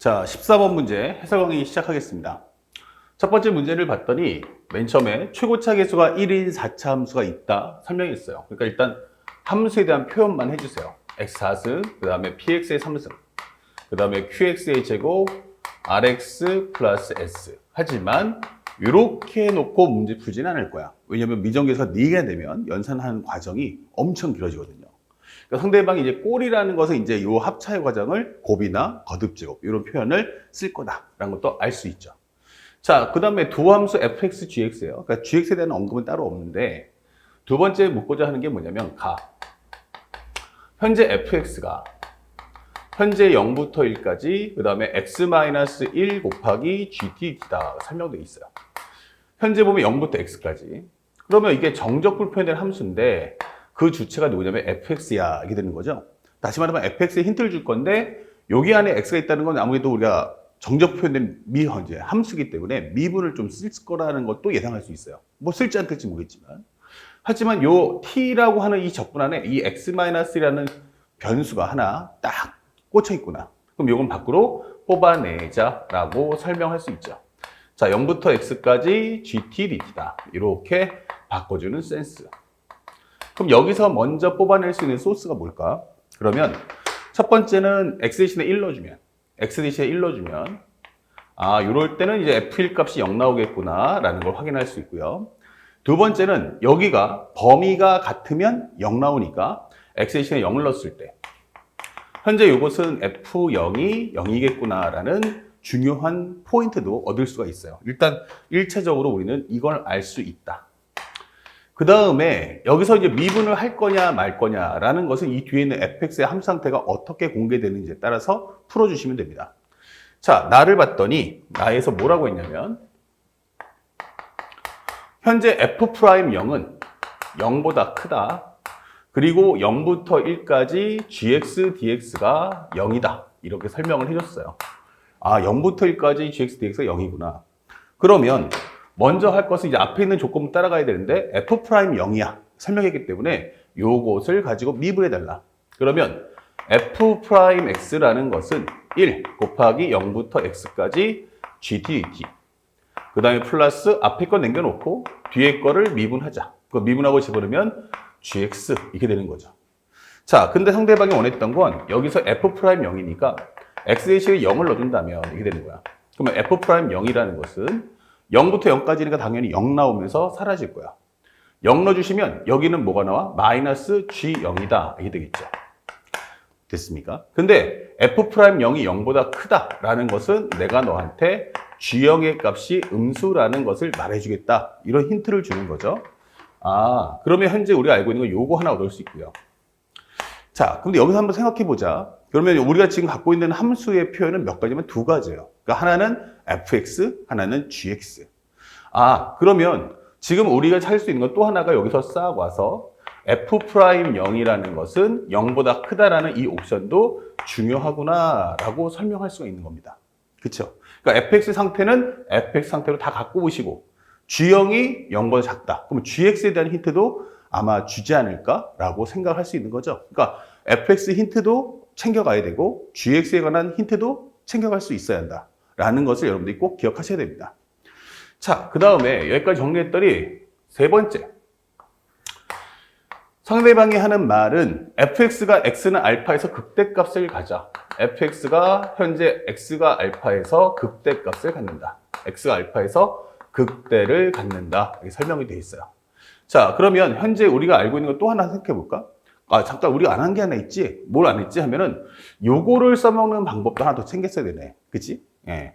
자, 14번 문제 해설 강의 시작하겠습니다. 첫 번째 문제를 봤더니 맨 처음에 최고차 계수가 1인 4차 함수가 있다 설명했어요. 그러니까 일단 함수에 대한 표현만 해주세요. x4승, 그 다음에 px의 3승, 그 다음에 qx의 제곱, rx 플러스 s. 하지만 이렇게 해놓고 문제 풀지는 않을 거야. 왜냐면 미정계수가 4개가 되면 연산하는 과정이 엄청 길어지거든요. 그러니까 상대방이 이제 꼴이라는 것은 이제 이 합차의 과정을 곱이나 거듭제곱 이런 표현을 쓸 거다라는 것도 알 수 있죠. 자, 그 다음에 두 함수 fx, gx예요. 그러니까 gx에 대한 언급은 따로 없는데 두 번째 묻고자 하는 게 뭐냐면 가. 현재 fx가 현재 0부터 1까지 그 다음에 x-1 곱하기 gt다 설명되어 있어요. 현재 보면 0부터 x까지. 그러면 이게 정적 불 표현된 함수인데 그 주체가 누구냐면 fx야 이게 되는 거죠. 다시 말하면 fx에 힌트를 줄 건데 여기 안에 x가 있다는 건 아무래도 우리가 정적 표현된 미 현재 함수기 때문에 미분을 좀 쓸 거라는 것도 예상할 수 있어요. 뭐 쓸지 않을지 모르겠지만. 하지만 요 t라고 하는 이 적분 안에 이 x-1이라는 변수가 하나 딱 꽂혀 있구나. 그럼 요건 밖으로 뽑아내자라고 설명할 수 있죠. 자, 0부터 x까지 gt dt다. 이렇게 바꿔주는 센스. 그럼 여기서 먼저 뽑아낼 수 있는 소스가 뭘까? 그러면 첫 번째는 x 대신에 1 넣어주면 x 대신에 1 넣어주면 아, 이럴 때는 이제 f1 값이 0 나오겠구나 라는 걸 확인할 수 있고요. 두 번째는 여기가 범위가 같으면 0 나오니까 x 대신에 0을 넣었을 때 현재 이것은 f0이 0이겠구나 라는 중요한 포인트도 얻을 수가 있어요. 일단 1차적으로 우리는 이걸 알 수 있다. 그 다음에 여기서 이제 미분을 할 거냐 말 거냐라는 것은 이 뒤에 있는 fx의 함수 상태가 어떻게 공개되는지에 따라서 풀어주시면 됩니다. 자, 나를 봤더니 나에서 뭐라고 했냐면 현재 f'0은 0보다 크다. 그리고 0부터 1까지 gx, dx가 0이다. 이렇게 설명을 해줬어요. 아, 0부터 1까지 gx, dx가 0이구나. 그러면 먼저 할 것은 이제 앞에 있는 조건을 따라가야 되는데 f' 0이야. 설명했기 때문에 요것을 가지고 미분해 달라. 그러면 f'x라는 것은 1 곱하기 0부터 x까지 gt dt. 그 다음에 플러스 앞에 거 남겨놓고 뒤에 거를 미분하자. 그 미분하고 집어넣으면 gx 이렇게 되는 거죠. 자, 근데 상대방이 원했던 건 여기서 f'0이니까 x 대신에 0을 넣어준다면 이게 되는 거야. 그러면 f'0이라는 것은 0부터 0까지니까 당연히 0 나오면서 사라질 거야. 0 넣어주시면 여기는 뭐가 나와? 마이너스 g0이다. 이게 되겠죠. 됐습니까? 근데 f'0이 0보다 크다라는 것은 내가 너한테 g0의 값이 음수라는 것을 말해주겠다. 이런 힌트를 주는 거죠. 아, 그러면 현재 우리가 알고 있는 건 요거 하나 얻을 수 있고요. 자, 근데 여기서 한번 생각해 보자. 그러면 우리가 지금 갖고 있는 함수의 표현은 몇 가지면 두 가지예요. 그러니까 하나는 fx, 하나는 gx. 아, 그러면 지금 우리가 찾을 수 있는 건 또 하나가 여기서 싹 와서 f'0이라는 것은 0보다 크다라는 이 옵션도 중요하구나라고 설명할 수가 있는 겁니다. 그렇죠? 그러니까 fx 상태는 fx 상태로 다 갖고 오시고 g0이 0보다 작다. 그러면 gx에 대한 힌트도 아마 주지 않을까라고 생각할 수 있는 거죠. 그러니까 fx 힌트도 챙겨가야 되고 gx에 관한 힌트도 챙겨갈 수 있어야 한다. 라는 것을 여러분들이 꼭 기억하셔야 됩니다. 자, 그 다음에 여기까지 정리했더니 세 번째. 상대방이 하는 말은 fx가 x는 알파에서 극대값을 가자. fx가 현재 x가 알파에서 극대값을 갖는다. x가 알파에서 극대를 갖는다. 이렇게 설명이 되어 있어요. 자, 그러면 현재 우리가 알고 있는 거또 하나 생각해 볼까? 아, 잠깐 우리가 안 한 게 하나 있지? 뭘 안 했지? 하면은 요거를 써먹는 방법도 하나 더 챙겼어야 되네. 그치? 예.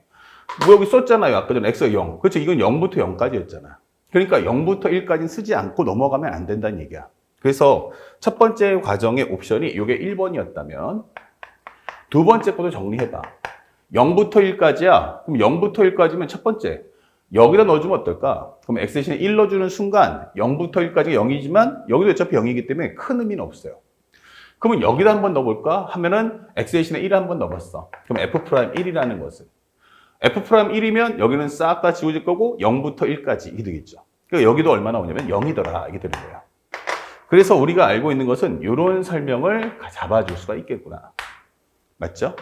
뭐 여기 썼잖아요. 아까 전에 x가 0. 그렇죠? 이건 0부터 0까지였잖아. 그러니까 0부터 1까지는 쓰지 않고 넘어가면 안 된다는 얘기야. 그래서 첫 번째 과정의 옵션이 이게 1번이었다면 두 번째 것도 정리해봐. 0부터 1까지야. 그럼 0부터 1까지면 첫 번째. 여기다 넣어주면 어떨까? 그럼 x 대신에 1 넣어주는 순간 0부터 1까지가 0이지만 여기도 어차피 0이기 때문에 큰 의미는 없어요. 그러면 여기다 한번 넣어볼까? 하면은 x 대신에 1 한번 넣어봤어. 그럼 f'1이라는 것은 f'1이면 여기는 싹 다 지워질 거고 0부터 1까지 이게 되겠죠. 그러니까 여기도 얼마 나 오냐면 0이더라 이게 되는 거야. 그래서 우리가 알고 있는 것은 이런 설명을 잡아줄 수가 있겠구나. 맞죠?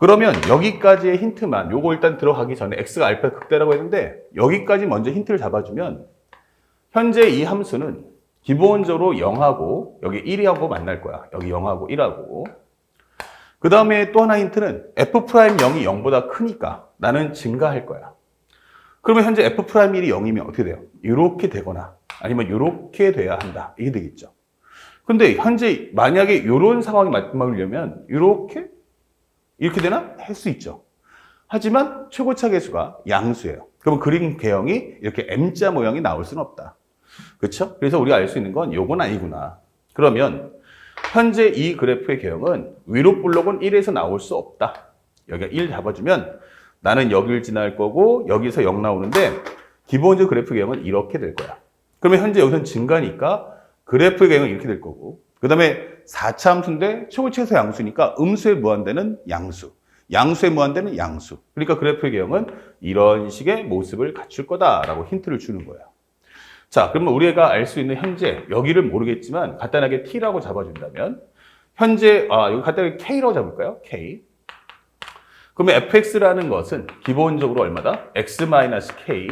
그러면 여기까지의 힌트만 요거 일단 들어가기 전에 x가 알파 극대라고 했는데 여기까지 먼저 힌트를 잡아주면 현재 이 함수는 기본적으로 0하고 여기 1하고 만날 거야. 여기 0하고 1하고. 그 다음에 또 하나 힌트는 f'0이 0보다 크니까 나는 증가할 거야. 그러면 현재 f'1이 0이면 어떻게 돼요? 이렇게 되거나 아니면 이렇게 돼야 한다. 이게 되겠죠. 근데 현재 만약에 이런 상황이 맞으려면 이렇게 이렇게 되나? 할 수 있죠. 하지만 최고차 계수가 양수예요. 그러면 그림 개형이 이렇게 M자 모양이 나올 수는 없다. 그렇죠? 그래서 우리가 알 수 있는 건 요건 아니구나. 그러면 현재 이 그래프의 개형은 위로 블록은 1에서 나올 수 없다. 여기가 1 잡아주면 나는 여기를 지날 거고 여기서 0 나오는데 기본적 그래프 개형은 이렇게 될 거야. 그러면 현재 여기서는 증가니까 그래프 개형은 이렇게 될 거고 그 다음에 4차 함수인데 최고치에서 양수니까 음수에 무한대는 양수 양수에 무한대는 양수 그러니까 그래프의 개형은 이런 식의 모습을 갖출 거다라고 힌트를 주는 거예요. 자, 그러면 우리가 알 수 있는 현재 여기를 모르겠지만 간단하게 t라고 잡아준다면 현재 아 여기 간단하게 k라고 잡을까요? k. 그러면 fx라는 것은 기본적으로 얼마다? x-k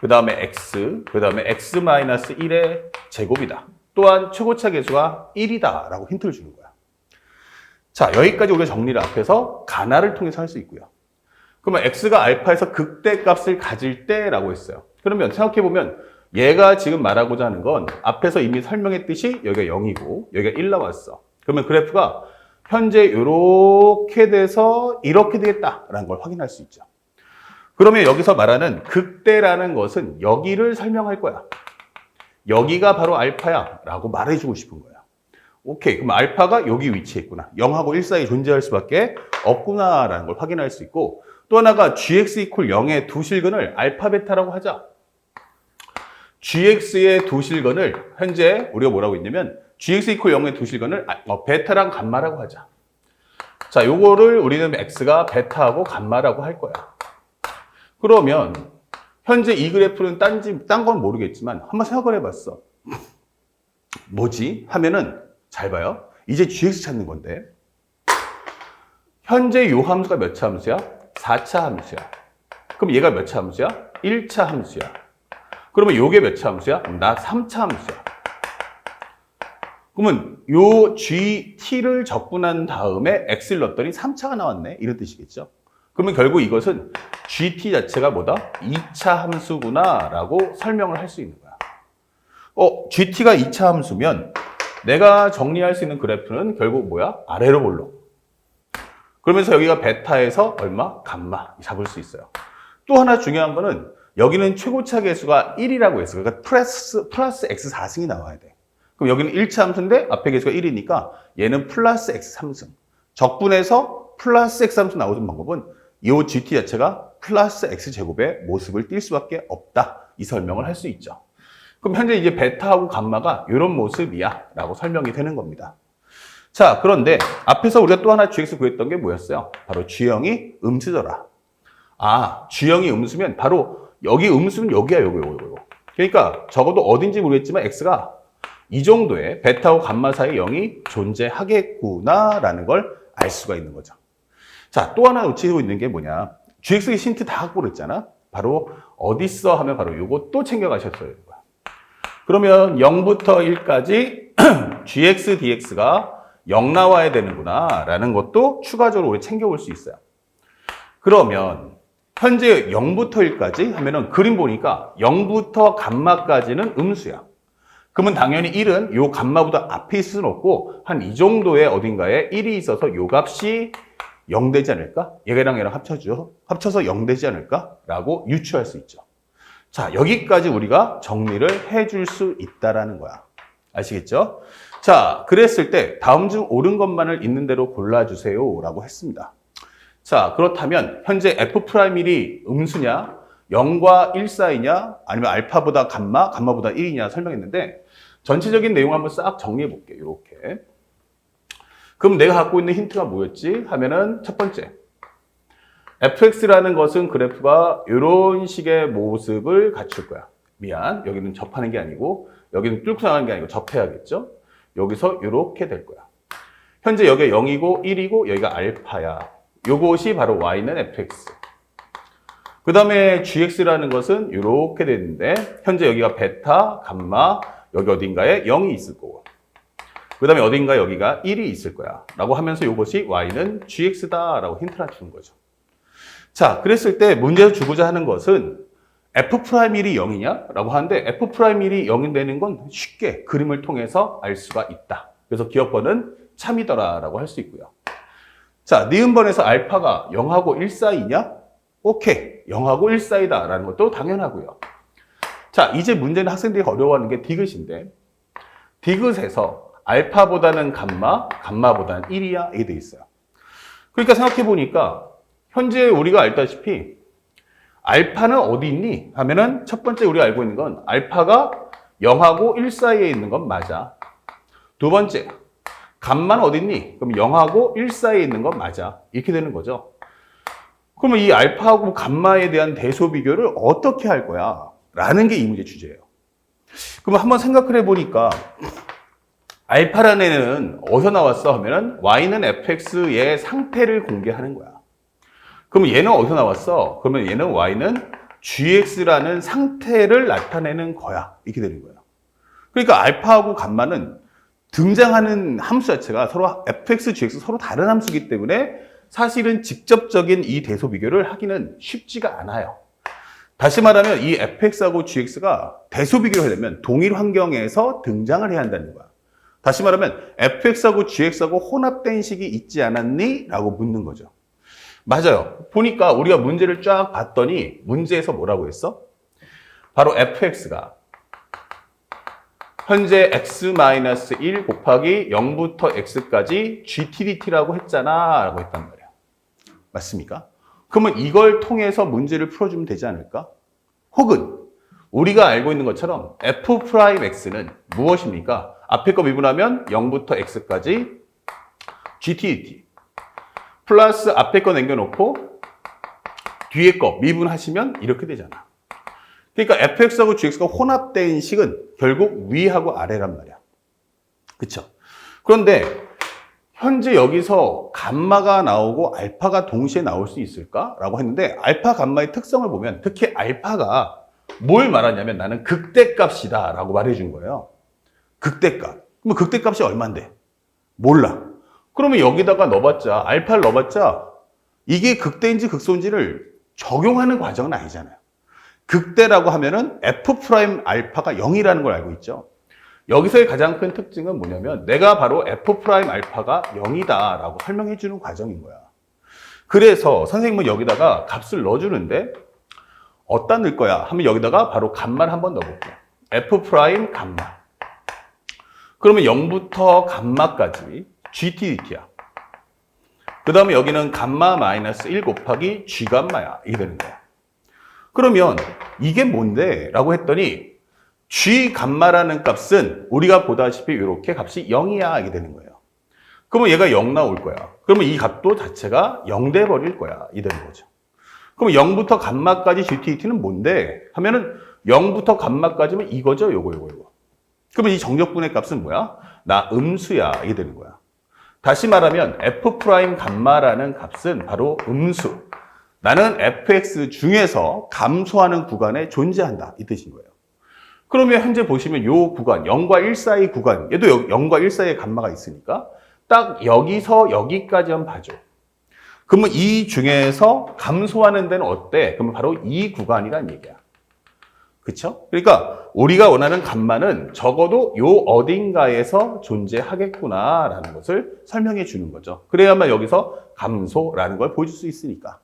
그 다음에 x 그 다음에 x-1의 제곱이다. 또한 최고차 계수가 1이다 라고 힌트를 주는 거야. 자, 여기까지 우리가 정리를 앞에서 가나를 통해서 할 수 있고요. 그러면 x가 알파에서 극대값을 가질 때라고 했어요. 그러면 생각해보면 얘가 지금 말하고자 하는 건 앞에서 이미 설명했듯이 여기가 0이고 여기가 1 나왔어. 그러면 그래프가 현재 이렇게 돼서 이렇게 되겠다라는 걸 확인할 수 있죠. 그러면 여기서 말하는 극대라는 것은 여기를 설명할 거야. 여기가 바로 알파야 라고 말해주고 싶은 거야. 오케이. 그럼 알파가 여기 위치에 있구나. 0하고 1 사이에 존재할 수밖에 없구나라는 걸 확인할 수 있고 또 하나가 gx 이퀄 0의 두 실근을 알파 베타라고 하자. gx의 두 실근을 현재 우리가 뭐라고 했냐면 gx 이퀄 0의 두 실근을 아, 어, 베타랑 감마라고 하자. 자, 요거를 우리는 x가 베타하고 감마라고 할 거야. 그러면 현재 이 그래프는 딴지 딴 건 모르겠지만 한번 생각을 해봤어. 뭐지? 하면은 잘 봐요. 이제 gx 찾는 건데 현재 요 함수가 몇 차 함수야? 4차 함수야. 그럼 얘가 몇 차 함수야? 1차 함수야. 그러면 요게 몇 차 함수야? 나 3차 함수야. 그러면 요 GT를 적분한 다음에 X를 넣었더니 3차가 나왔네. 이런 뜻이겠죠. 그러면 결국 이것은 GT 자체가 뭐다? 2차 함수구나 라고 설명을 할 수 있는 거야. 어, GT가 2차 함수면 내가 정리할 수 있는 그래프는 결국 뭐야? 아래로 볼록. 그러면서 여기가 베타에서 얼마? 감마 잡을 수 있어요. 또 하나 중요한 거는 여기는 최고차 계수가 1이라고 했어. 그러니까 플러스, 플러스 x 4승이 나와야 돼. 그럼 여기는 1차 함수인데 앞에 계수가 1이니까 얘는 플러스 x 3승. 적분해서 플러스 x 함수 나오는 방법은 이 gt 자체가 플러스 x 제곱의 모습을 띌 수밖에 없다. 이 설명을 할 수 있죠. 그럼 현재 이제 베타하고 감마가 이런 모습이야 라고 설명이 되는 겁니다. 자, 그런데 앞에서 우리가 또 하나 gx 구했던 게 뭐였어요? 바로 g형이 음수더라. 아, g형이 음수면 바로 여기 음수는 여기야, 요거, 요거, 요거. 그러니까 적어도 어딘지 모르겠지만 x가 이 정도의 베타하고 감마 사이 0이 존재하겠구나라는 걸 알 수가 있는 거죠. 자, 또 하나 놓치고 있는 게 뭐냐. gx의 힌트 다 갖고 그랬잖아. 바로 어딨어 하면 바로 요것도 거야. 그러면 0부터 1까지 gx dx가 0 나와야 되는구나 라는 것도 추가적으로 우리 챙겨볼 수 있어요. 그러면 현재 0부터 1까지 하면은 그림 보니까 0부터 감마까지는 음수야. 그러면 당연히 1은 요 감마보다 앞에 있을 수는 없고 한 이 정도의 어딘가에 1이 있어서 요 값이 0 되지 않을까? 얘랑 얘랑 합쳐줘. 합쳐서 0 되지 않을까? 라고 유추할 수 있죠. 자, 여기까지 우리가 정리를 해줄 수 있다라는 거야. 아시겠죠? 자, 그랬을 때 다음 중 옳은 것만을 있는 대로 골라주세요. 라고 했습니다. 자, 그렇다면 현재 F'1이 음수냐, 0과 1 사이냐, 아니면 알파보다 감마, 감마보다 1이냐 설명했는데 전체적인 내용 한번 싹 정리해 볼게요. 이렇게. 그럼 내가 갖고 있는 힌트가 뭐였지? 하면은 첫 번째. fx라는 것은 그래프가 이런 식의 모습을 갖출 거야. 미안. 여기는 접하는 게 아니고 여기는 뚫고 나가는 게 아니고 접해야겠죠? 여기서 이렇게 될 거야. 현재 여기가 0이고 1이고 여기가 알파야. 요것이 바로 y는 fx. 그 다음에 gx라는 것은 이렇게 되는데 현재 여기가 베타, 감마, 여기 어딘가에 0이 있을 거고 그 다음에 어딘가 여기가 1이 있을 거야 라고 하면서 이것이 y는 gx다 라고 힌트를 주는 거죠. 자, 그랬을 때 문제에서 주고자 하는 것은 f'1이 0이냐? 라고 하는데 f'1이 0이 되는 건 쉽게 그림을 통해서 알 수가 있다. 그래서 기억번은 참이더라 라고 할 수 있고요. 자, 니은번에서 알파가 0하고 1 사이냐? 오케이. 0하고 1 사이다 라는 것도 당연하고요. 자, 이제 문제는 학생들이 어려워하는 게 디귿인데 디귿에서 알파보다는 감마, 감마보다는 1이야 이게 돼 있어요. 그러니까 생각해 보니까 현재 우리가 알다시피 알파는 어디 있니? 하면은 첫 번째 우리가 알고 있는 건 알파가 0하고 1 사이에 있는 건 맞아. 두 번째, 감마는 어디 있니? 그럼 0하고 1 사이에 있는 건 맞아. 이렇게 되는 거죠. 그러면 이 알파하고 감마에 대한 대소 비교를 어떻게 할 거야? 라는 게 이 문제 주제예요. 그럼 한번 생각을 해보니까 알파라는 애는 어디서 나왔어? 하면은 y는 fx의 상태를 공개하는 거야. 그러면 얘는 어디서 나왔어? 그러면 얘는 y는 gx라는 상태를 나타내는 거야. 이렇게 되는 거야. 그러니까 알파하고 감마는 등장하는 함수 자체가 서로 fx, gx 서로 다른 함수이기 때문에 사실은 직접적인 이 대소 비교를 하기는 쉽지가 않아요. 다시 말하면 이 fx하고 gx가 대소 비교를 하려면 동일 환경에서 등장을 해야 한다는 거야. 다시 말하면 fx하고 gx하고 혼합된 식이 있지 않았니? 라고 묻는 거죠. 맞아요. 보니까 우리가 문제를 쫙 봤더니 문제에서 뭐라고 했어? 바로 fx가 현재 x-1 곱하기 0부터 x까지 gtdt라고 했잖아 라고 했단 말이야. 맞습니까? 그러면 이걸 통해서 문제를 풀어주면 되지 않을까? 혹은 우리가 알고 있는 것처럼 f'x는 무엇입니까? 앞에 거 미분하면 0부터 x까지 gtdt 플러스 앞에 거 남겨놓고 뒤에 거 미분하시면 이렇게 되잖아. 그러니까 fx하고 gx가 혼합된 식은 결국 위하고 아래란 말이야. 그쵸? 그런데 현재 여기서 감마가 나오고 알파가 동시에 나올 수 있을까? 라고 했는데 알파 감마의 특성을 보면 특히 알파가 뭘 말하냐면 나는 극대값이다 라고 말해준 거예요. 극대값. 그럼 극대값이 얼만데? 몰라. 그러면 여기다가 넣어봤자 알파를 넣어봤자 이게 극대인지 극소인지를 적용하는 과정은 아니잖아요. 극대라고 하면은 f 프라임 알파가 0이라는 걸 알고 있죠. 여기서의 가장 큰 특징은 뭐냐면 내가 바로 f 프라임 알파가 0이다라고 설명해 주는 과정인 거야. 그래서 선생님은 여기다가 값을 넣어 주는데 어디다 넣을 거야? 하면 여기다가 바로 값만 한번 넣어볼게요. f 프라임 감마. 그러면 0부터 감마까지 gtdt야. 그 다음에 여기는 감마 마이너스 1 곱하기 g 감마야. 이게 되는 거야. 그러면 이게 뭔데? 라고 했더니 g 감마라는 값은 우리가 보다시피 이렇게 값이 0이야. 이게 되는 거예요. 그러면 얘가 0 나올 거야. 그러면 이 값도 자체가 0 돼 버릴 거야. 이 되는 거죠. 그럼 0부터 감마까지 gtdt는 뭔데? 하면은 0부터 감마까지면 이거죠. 요거 요거 요거. 그러면 이 정적분의 값은 뭐야? 나 음수야. 이게 되는 거야. 다시 말하면 f 프라임 감마라는 값은 바로 음수. 나는 fx 중에서 감소하는 구간에 존재한다. 이 뜻인 거예요. 그러면 현재 보시면 이 구간, 0과 1 사이 구간, 얘도 0과 1 사이에 감마가 있으니까 딱 여기서 여기까지만 봐줘. 그러면 이 중에서 감소하는 데는 어때? 그러면 바로 이 구간이란 얘기야. 그쵸? 그러니까 우리가 원하는 감마는 적어도 요 어딘가에서 존재하겠구나라는 것을 설명해 주는 거죠. 그래야만 여기서 감소라는 걸 보여줄 수 있으니까.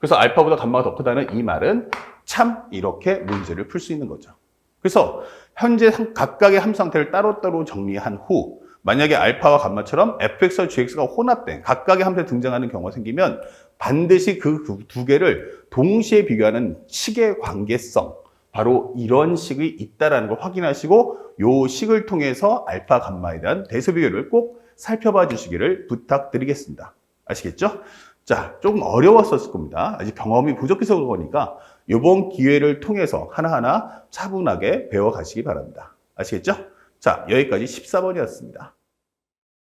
그래서 알파보다 감마가 더 크다는 이 말은 참 이렇게 문제를 풀 수 있는 거죠. 그래서 현재 각각의 함 상태를 따로따로 정리한 후 만약에 알파와 감마처럼 fx와 gx가 혼합된 각각의 함수에 등장하는 경우가 생기면 반드시 그 두 개를 동시에 비교하는 식의 관계성 바로 이런 식이 있다라는 걸 확인하시고 요 식을 통해서 알파 감마에 대한 대수 비교를 꼭 살펴봐 주시기를 부탁드리겠습니다. 아시겠죠? 자, 조금 어려웠었을 겁니다. 아직 경험이 부족해서 그러니까 이번 기회를 통해서 하나하나 차분하게 배워 가시기 바랍니다. 아시겠죠? 자, 여기까지 14번이었습니다.